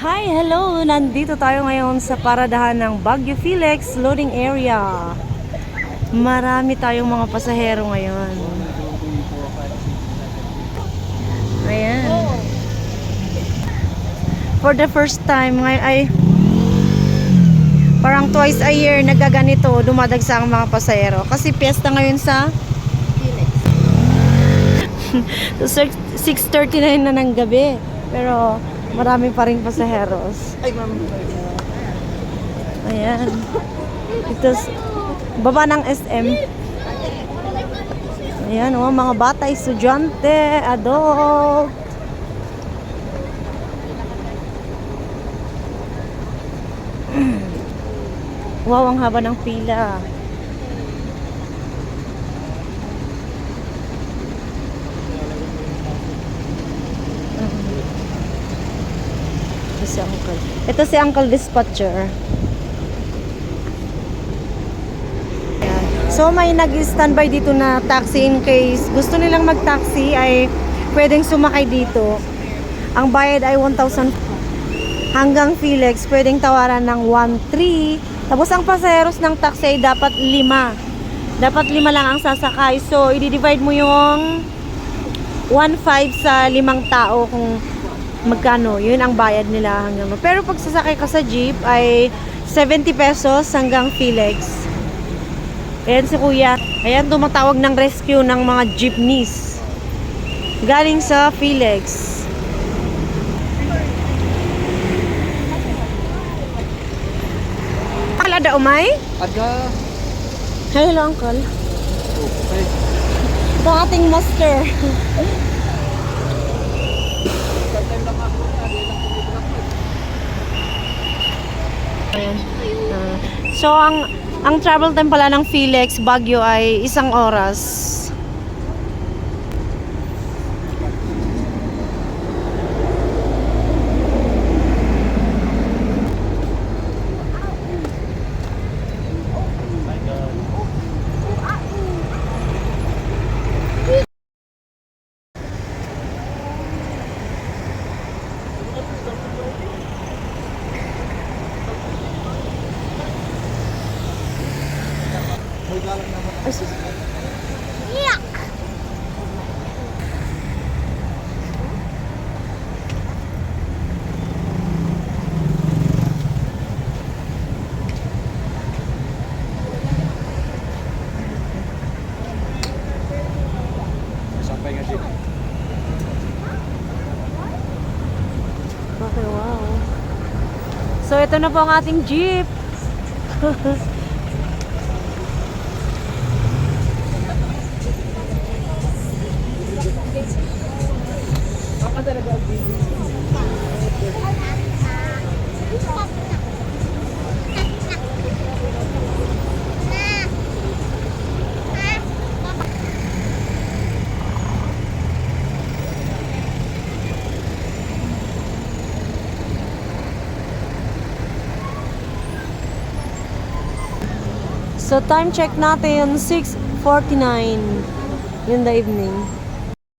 Hi, hello! Nandito tayo ngayon sa paradahan ng Baguio Felix loading area. Marami tayong mga pasahero ngayon. Ayan. For the first time, ngay ay parang twice a year nagaganito, dumadagsa ang mga pasahero. Kasi piyesta ngayon sa So, 6.39 na ng gabi. Pero marami pa rin pasaheros. Ay, ma'am. Ayan. Ito, baba ng SM. Ayan, oh, mga bata, estudyante, adult. Wow, ang haba ng pila. Si Uncle. Ito si Uncle Dispatcher. So may nag-standby dito na taxi in case gusto nilang mag-taxi ay pwedeng sumakay dito. Ang bayad ay 1,000 hanggang Felix, pwedeng tawaran ng 1,300. Tapos ang pasaheros ng taxi ay dapat 5. Dapat 5 lang ang sasakay. So i-divide mo yung 1,500 sa limang tao kung magkano. Yun ang bayad nila hanggang. Pero pag sasakay ka sa jeep ay 70 pesos hanggang Felix. Ayan si kuya. Ayan tumatawag ng rescue ng mga jeepneys. Galing sa Felix. Alada umay? Ada. Hello, uncle. Okay. Ito ang ating master. Ayan. Ah, so, ang ang travel time pala ng Felix Baguio ay isang oras. Sus- Sampai nga jeep. Okay, wow. So, ito na po ang ating jeep. So, time check natin, 6.49 in the evening.